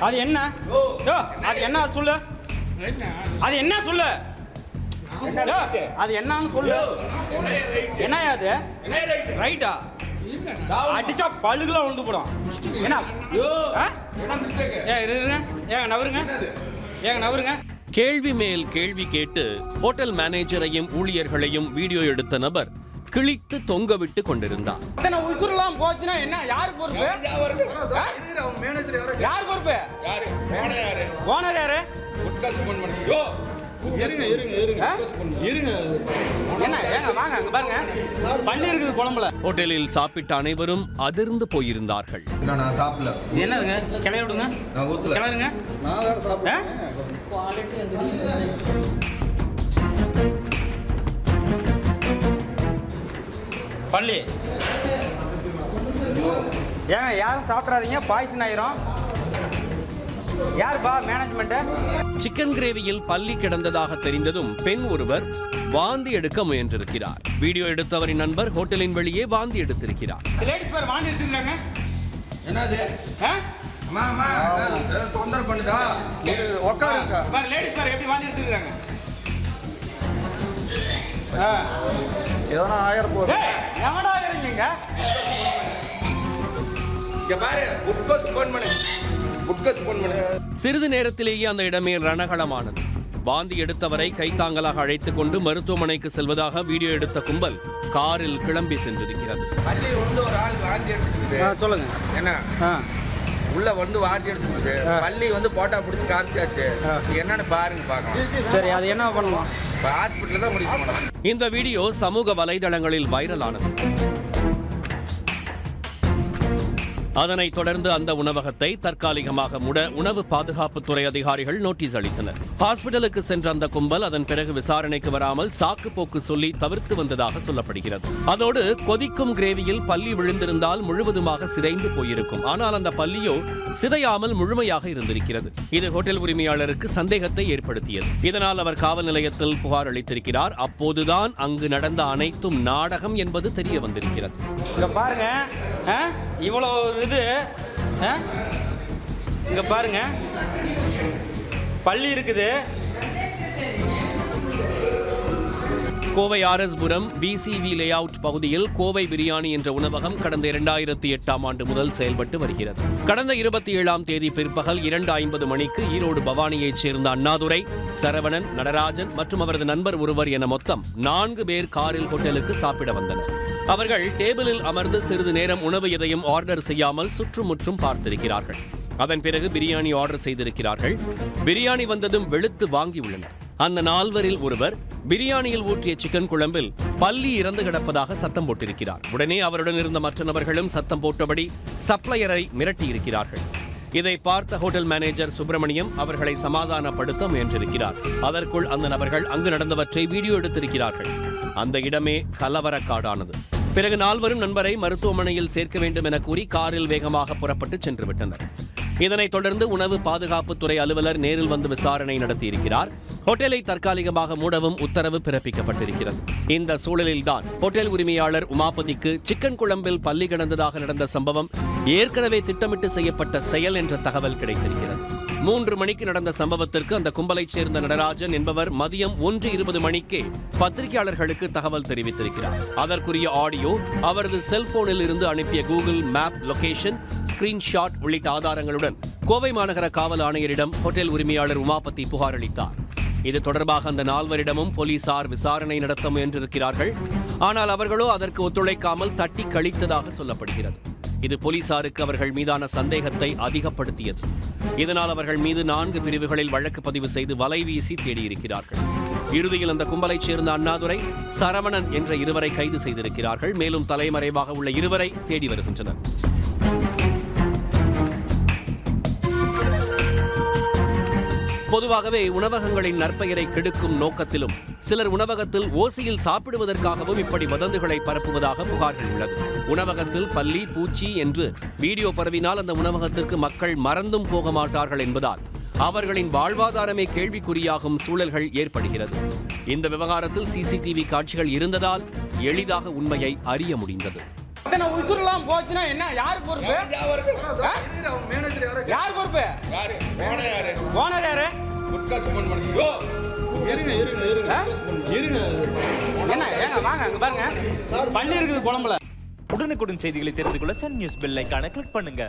அது என்ன? யோ, அது என்ன சொல்லு. அது என்ன சொல்லு. அது என்னன்னு சொல்லு. என்ன அது? ரைட்டா? அடிச்சா பழுகுலாம் விழுந்து போடும். என்ன ஏங்க நவருங்க? ஏங்க நவருங்க? கேள்வி மேல் கேள்வி கேட்டு ஹோட்டல் மேனேஜரையும் ஊழியர்களையும் வீடியோ எடுத்த நபர் கிழித்து தொங்கவிட்டு கொண்டிருந்தார் இத்தனை உசுரெல்லாம் போச்சுன்னா என்ன? யார் பொறுப்பு? யார் பொறுப்பு? ஓனர் யாரு? ஆ? என்ன ஏங்க வாங்க அங்க பாருங்க. பள்ளி இருக்குது குழம்புல. ஹோட்டலில் சாப்பிட்ட அனைவரும் அதிர்ந்து போயிருந்தார்கள். நான் சாப்பிடல. என்னதுங்க? கிளைய விடுங்க. நான் ஊத்தல. கிளறுங்க. நான் வேற சாப்பிடல. பள்ளி ஏங்க யாரும் சாப்பிட்றாதீங்க பாய்சன் ஆயிரும். யாருப்பா மேனேஜ்மெண்ட்டு சிக்கன் கிரேவியில் பள்ளி கிடந்ததாக தெரிந்ததும் பெண் ஒருவர் வாந்தி எடுக்க முயன்றிருக்கிறார். வீடியோ எடுத்தவரின் நண்பர் ஹோட்டலின் வெளியே வாந்தி எடுத்திருக்கிறார். லேடிஸ் பேர் வாங்கி எடுத்துக்கிறாங்க என்னது? தொந்தரவு பண்ணுதா? உட்காருங்க. பாரு லேடிஸ் பேர் எப்படி வாங்கி எடுத்துக்கிறாங்க? ஆ. எதனா ஆயிரம் போகுது டேய் எவடா இருக்கீங்க இங்க பாரு புட்கோஸ் ஃபோன் பண்ணு. புட்கோஸ் ஃபோன் பண்ணு. சிறிது நேரத்திலேயே அந்த இடமே ரணகளமானது. வாந்தி எடுத்தவரை கைத்தாங்கலாக அழைத்துக் கொண்டு மருத்துவமனைக்கு செல்வதாக வீடியோ எடுத்த கும்பல் காரில் கிளம்பி சென்றிருக்கிறது. பள்ளி வந்து ஒரு ஆள் வாந்தி எடுத்துக்குது. சொல்லுங்க. என்ன? ஆ. உள்ள வந்து வாந்தி எடுத்துக்குது. பள்ளி வந்து போட்டா பிடிச்சி காமிச்சாச்சு. இது என்னன்னு பாருங்க பார்க்கலாம். சரி அது என்ன பண்ணலாம்? இந்த வீடியோ சமூக வலைதளங்களில் வைரலானது. அதனைத் தொடர்ந்து அந்த உணவகத்தை தற்காலிகமாக மூட உணவு பாதுகாப்புத்துறை அதிகாரிகள் நோட்டீஸ் அளித்தனர். ஹாஸ்பிட்டலுக்கு சென்ற அந்த கும்பல் அதன் பிறகு விசாரணைக்கு வராமல் சாக்கு போக்கு சொல்லி தவிர்த்து வந்ததாக சொல்லப்படுகிறது. அதோடு கொதிக்கும் கிரேவியில் பள்ளி விழுந்திருந்தால் முழுவதுமாக சிதைந்து போயிருக்கும். ஆனால் அந்த பள்ளியோ சிதையாமல் முழுமையாக இருந்திருக்கிறது. இது ஹோட்டல் உரிமையாளருக்கு சந்தேகத்தை ஏற்படுத்தியது. இதனால் அவர் காவல் நிலையத்தில் புகார் அளித்திருக்கிறார். அப்போதுதான் அங்கு நடந்த அனைத்தும் நாடகம் என்பது தெரிய வந்திருக்கிறது. பாருங்க இவ்வளவு இது இங்க பாருங்க. பள்ளி இருக்குது. கோவை ஆர்எஸ்புரம் பிசிவி லேஅவுட் பகுதியில் கோவை பிரியாணி என்ற உணவகம் கடந்த இரண்டாயிரத்தி எட்டாம் ஆண்டு முதல் செயல்பட்டு வருகிறது. கடந்த இருபத்தி ஏழாம் தேதி பிற்பகல் இரண்டு ஐம்பது மணிக்கு ஈரோடு பவானியைச் சேர்ந்த அண்ணாதுரை சரவணன் நடராஜன் மற்றும் அவரது நண்பர் ஒருவர் என மொத்தம் நான்கு பேர் காரில் ஹோட்டலுக்கு சாப்பிட வந்தனர். அவர்கள் டேபிளில் அமர்ந்து சிறிது நேரம் உணவு எதையும் ஆர்டர் செய்யாமல் சுற்றுமுற்றும் பார்த்திருக்கிறார்கள். அதன் பிறகு பிரியாணி ஆர்டர் செய்திருக்கிறார்கள். பிரியாணி வந்ததும் வெளுத்து வாங்கியுள்ளனர் அந்த நால்வரில் ஒருவர் பிரியாணியில் ஊற்றிய சிக்கன் குழம்பில் பள்ளி இறந்து கிடப்பதாக சத்தம் போட்டிருக்கிறார். உடனே அவருடன் இருந்த மற்ற நபர்களும் சத்தம் போட்டபடி சப்ளையரை மிரட்டியிருக்கிறார்கள். இதை பார்த்த ஹோட்டல் மேனேஜர் சுப்பிரமணியம் அவர்களை சமாதானப்படுத்த முயன்றிருக்கிறார். அதற்குள் அந்த நபர்கள் அங்கு நடந்தவற்றை வீடியோ எடுத்திருக்கிறார்கள். அந்த இடமே கலவரக்காடானது. பிறகு நால்வரும் நண்பரை மருத்துவமனையில் சேர்க்க வேண்டும் என கூறி காரில் வேகமாக புறப்பட்டு சென்று விட்டனர் இதனைத் தொடர்ந்து உணவு பாதுகாப்புத்துறை அலுவலர் நேரில் வந்து விசாரணை நடத்தியிருக்கிறார். ஹோட்டலை தற்காலிகமாக மூடவும் உத்தரவு பிறப்பிக்கப்பட்டிருக்கிறது. இந்த சூழலில்தான் ஹோட்டல் உரிமையாளர் உமாபதிக்கு சிக்கன் குழம்பில் பள்ளி கிடந்ததாக நடந்த சம்பவம் ஏற்கனவே திட்டமிட்டு செய்யப்பட்ட செயல் என்ற தகவல் கிடைத்திருக்கிறது. மூன்று மணிக்கு நடந்த சம்பவத்திற்கு அந்த கும்பலைச் சேர்ந்த நடராஜன் என்பவர் மதியம் ஒன்று இருபது மணிக்கே பத்திரிகையாளர்களுக்கு தகவல் தெரிவித்திருக்கிறார். அதற்குரிய ஆடியோ அவரது செல்போனில் இருந்து அனுப்பிய கூகுள் மேப் லொகேஷன் ஸ்கிரீன்ஷாட் உள்ளிட்ட ஆதாரங்களுடன் கோவை மாநகர காவல் ஆணையரிடம் ஹோட்டல் உரிமையாளர் உமாபதி புகார் அளித்தார். இது தொடர்பாக அந்த நால்வரிடமும் போலீசார் விசாரணை நடத்த முயன்றிருக்கிறார்கள். ஆனால் அவர்களோ அதற்கு ஒத்துழைக்காமல் தட்டி கழித்ததாக சொல்லப்படுகிறது. இது போலீசாருக்கு அவர்கள் மீதான சந்தேகத்தை அதிகப்படுத்தியது. இதனால் அவர்கள் மீது நான்கு பிரிவுகளில் வழக்கு பதிவு செய்து வலை வீசி தேடியிருக்கிறார்கள். இறுதியில் அந்த கும்பலைச் சேர்ந்த அண்ணாதுரை சரவணன் என்ற இருவரை கைது செய்திருக்கிறார்கள். மேலும் தலைமறைவாக உள்ள இருவரை தேடி வருகின்றனர். பொதுவாகவே உணவகங்களின் நற்பெயரை கெடுக்கும் நோக்கத்திலும் சிலர் உணவகத்தில் ஓசியில் சாப்பிடுவதற்காகவும் இப்படி வதந்துகளை பரப்புவதாக புகார்கள் உள்ளது. உணவகத்தில் பள்ளி பூச்சி என்று வீடியோ பரவினால் அந்த உணவகத்திற்கு மக்கள் மறந்தும் போக மாட்டார்கள் என்பதால் அவர்களின் வாழ்வாதாரமே கேள்விக்குறியாகும் சூழல்கள் ஏற்படுகிறது. இந்த விவகாரத்தில் சிசிடிவி காட்சிகள் இருந்ததால் எளிதாக உண்மையை அறிய முடிந்தது. அத்தனை உசுரெல்லாம் போச்சுன்னா என்ன? யார் பொறுப்பு? யார் பொறுப்பு? யாரு? போன யாரு? ஓனர் யாரு? என்ன ஏங்க வாங்க அங்க பாருங்க. பள்ளி இருக்குது குழம்புல. உடனுக்குடன் செய்திகளை தெரிந்து கொள்ள சன் நியூஸ் பெல் ஐகானை கிளிக் பண்ணுங்க.